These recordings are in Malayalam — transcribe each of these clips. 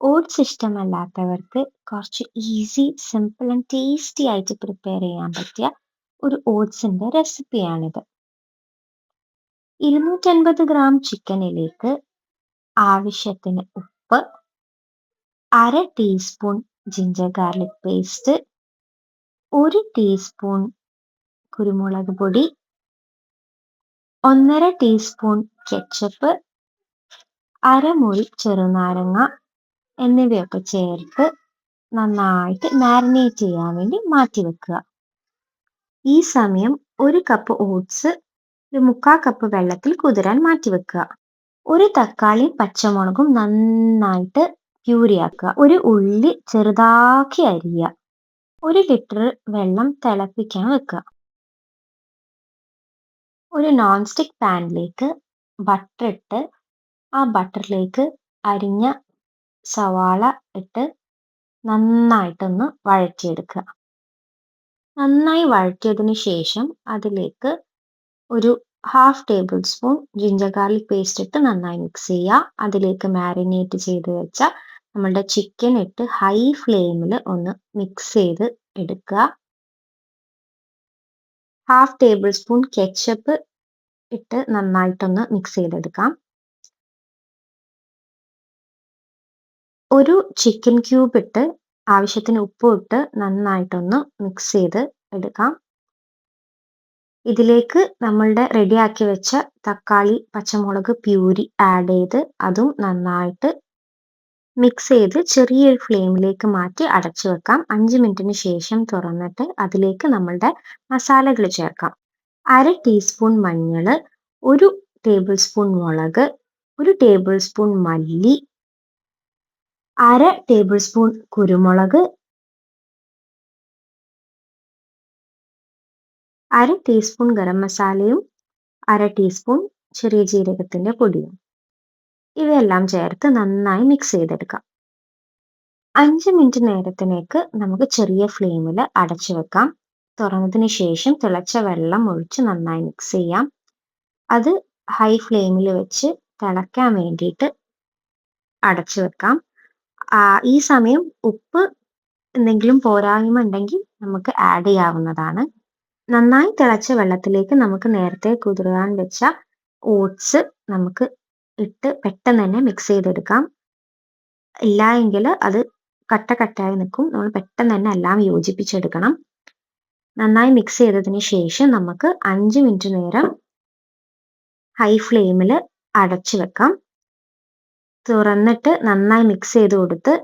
ഓട്സ് ഇഷ്ടമല്ലാത്തവർക്ക് കുറച്ച് ഈസി സിമ്പിൾ ആൻഡ് ടേസ്റ്റി ആയിട്ട് പ്രിപ്പയർ ചെയ്യാൻ പറ്റിയ ഒരു ഓട്സിന്റെ റെസിപ്പിയാണിത് ഇരുന്നൂറ്റൻപത് ഗ്രാം ചിക്കനിലേക്ക് ആവശ്യത്തിന് ഉപ്പ് അര ടീസ്പൂൺ ജിഞ്ചർ ഗാർലിക് പേസ്റ്റ് ഒരു ടീസ്പൂൺ കുരുമുളക് പൊടി ഒന്നര ടീസ്പൂൺ കെച്ചപ്പ് അരമുറി ചെറുനാരങ്ങ എന്നിവയൊക്കെ ചേർത്ത് നന്നായിട്ട് മാരിനേറ്റ് ചെയ്യാൻ വേണ്ടി മാറ്റി വെക്കുക. ഈ സമയം ഒരു കപ്പ് ഓട്സ് ഒരു മുക്കാൽ കപ്പ് വെള്ളത്തിൽ കുതിരാൻ മാറ്റി വെക്കുക. ഒരു തക്കാളി പച്ചമുളകും നന്നായിട്ട് പ്യൂരിയാക്കുക ഒരു ഉള്ളി ചെറുതാക്കി അരിയുക ഒരു ലിറ്റർ വെള്ളം തിളപ്പിക്കാൻ വെക്കുക. ഒരു നോൺ സ്റ്റിക് പാനിലേക്ക് ബട്ടർ ഇട്ട് ആ ബട്ടറിലേക്ക് അരിഞ്ഞ സവാള ഇട്ട് നന്നായിട്ടൊന്ന് വഴറ്റിയെടുക്കുക. നന്നായി വഴറ്റിയതിന് ശേഷം അതിലേക്ക് ഒരു half tablespoon ginger garlic paste ഇട്ട് നന്നായി മിക്സ് ചെയ്യുക. അതിലേക്ക് മാരിനേറ്റ് ചെയ്ത് വെച്ച നമ്മളുടെ ചിക്കൻ ഇട്ട് ഹൈ ഫ്ലെയിമിൽ ഒന്ന് മിക്സ് ചെയ്ത് എടുക്കുക. ഹാഫ് ടേബിൾ സ്പൂൺ കെച്ചപ്പ് ഇട്ട് നന്നായിട്ടൊന്ന് മിക്സ് ചെയ്തെടുക്കാം. ഒരു ചിക്കൻ ക്യൂബ് ഇട്ട് ആവശ്യത്തിന് ഉപ്പും ഇട്ട് നന്നായിട്ടൊന്ന് മിക്സ് ചെയ്ത് എടുക്കാം. ഇതിലേക്ക് നമ്മളുടെ റെഡിയാക്കി വെച്ച തക്കാളി പച്ചമുളക് പ്യൂരി ആഡ് ചെയ്ത് അതും നന്നായിട്ട് മിക്സ് ചെയ്ത് ചെറിയൊരു ഫ്ലെയിമിലേക്ക് മാറ്റി അടച്ചു വെക്കാം. അഞ്ച് മിനിറ്റിന് ശേഷം തുറന്നിട്ട് അതിലേക്ക് നമ്മളുടെ മസാലകൾ ചേർക്കാം. അര ടീസ്പൂൺ മഞ്ഞൾ ഒരു ടേബിൾ സ്പൂൺ മുളക് ഒരു ടേബിൾ സ്പൂൺ മല്ലി അര ടേബിൾ സ്പൂൺ കുരുമുളക് അര ടീസ്പൂൺ ഗരം മസാലയും അര ടീസ്പൂൺ ചെറിയ ജീരകത്തിന്റെ പൊടിയും. ഇവയെല്ലാം ചേർത്ത് നന്നായി മിക്സ് ചെയ്തെടുക്കാം. അഞ്ച് മിനിറ്റ് നേരത്തിനേക്ക് നമുക്ക് ചെറിയ ഫ്ലെയിമിൽ അടച്ചു വെക്കാം. തുറന്നതിന് ശേഷം തിളച്ച വെള്ളം ഒഴിച്ച് നന്നായി മിക്സ് ചെയ്യാം. അത് ഹൈ ഫ്ലെയിമിൽ വെച്ച് തിളയ്ക്കാൻ വേണ്ടിയിട്ട് അടച്ചു വെക്കാം. ഈ സമയം ഉപ്പ് എന്തെങ്കിലും പോരായ്മ ഉണ്ടെങ്കിൽ നമുക്ക് ആഡ് ചെയ്യാവുന്നതാണ്. നന്നായി തിളച്ച വെള്ളത്തിലേക്ക് നമുക്ക് നേരത്തെ കുതിരാൻ വെച്ച ഓട്സ് നമുക്ക് ഇട്ട് പെട്ടെന്ന് തന്നെ മിക്സ് ചെയ്തെടുക്കാം. ഇല്ല എങ്കിൽ അത് കട്ട കട്ടായി നിൽക്കും. നമ്മൾ പെട്ടെന്ന് തന്നെ എല്ലാം യോജിപ്പിച്ചെടുക്കണം. നന്നായി മിക്സ് ചെയ്തതിന് ശേഷം നമുക്ക് അഞ്ച് മിനിറ്റ് നേരം ഹൈ ഫ്ലെയിമിൽ അടച്ചു വെക്കാം. തുറന്നിട്ട് നന്നായി മിക്സ് ചെയ്ത് കൊടുത്ത്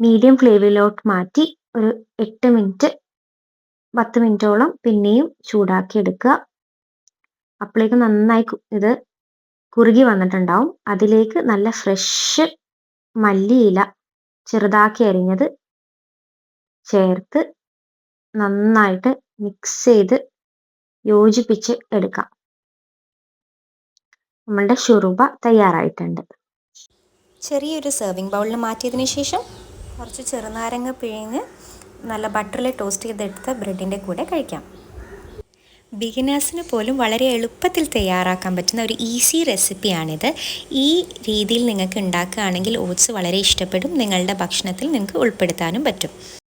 മീഡിയം ഫ്ലേമിലോട്ട് മാറ്റി ഒരു എട്ട് മിനിറ്റ് പത്ത് മിനിറ്റോളം പിന്നെയും ചൂടാക്കി എടുക്കുക. അപ്പോഴേക്കും നന്നായി ഇത് കുറുകി വന്നിട്ടുണ്ടാവും. അതിലേക്ക് നല്ല ഫ്രഷ് മല്ലിയില ചെറുതാക്കി അരിഞ്ഞത് ചേർത്ത് നന്നായിട്ട് മിക്സ് ചെയ്ത് യോജിപ്പിച്ച് എടുക്കാം. നമ്മളുടെ ഷുറുബ തയ്യാറായിട്ടുണ്ട്. ചെറിയൊരു സെർവിങ് ബൗളിൽ മാറ്റിയതിന് ശേഷം കുറച്ച് ചെറുനാരങ്ങ പിഴിഞ്ഞ് നല്ല ബട്ടറിൽ ടോസ്റ്റ് ചെയ്തെടുത്ത ബ്രെഡിന്റെ കൂടെ കഴിക്കാം. ബിഗിനേഴ്സിന് പോലും വളരെ എളുപ്പത്തിൽ തയ്യാറാക്കാൻ പറ്റുന്ന ഒരു ഈസി റെസിപ്പിയാണിത് ഈ രീതിയിൽ നിങ്ങൾക്ക് ഉണ്ടാക്കുകയാണെങ്കിൽ ഓട്സ് വളരെ ഇഷ്ടപ്പെടും. നിങ്ങളുടെ ഭക്ഷണത്തിൽ നിങ്ങൾക്ക് ഉൾപ്പെടുത്താനും പറ്റും.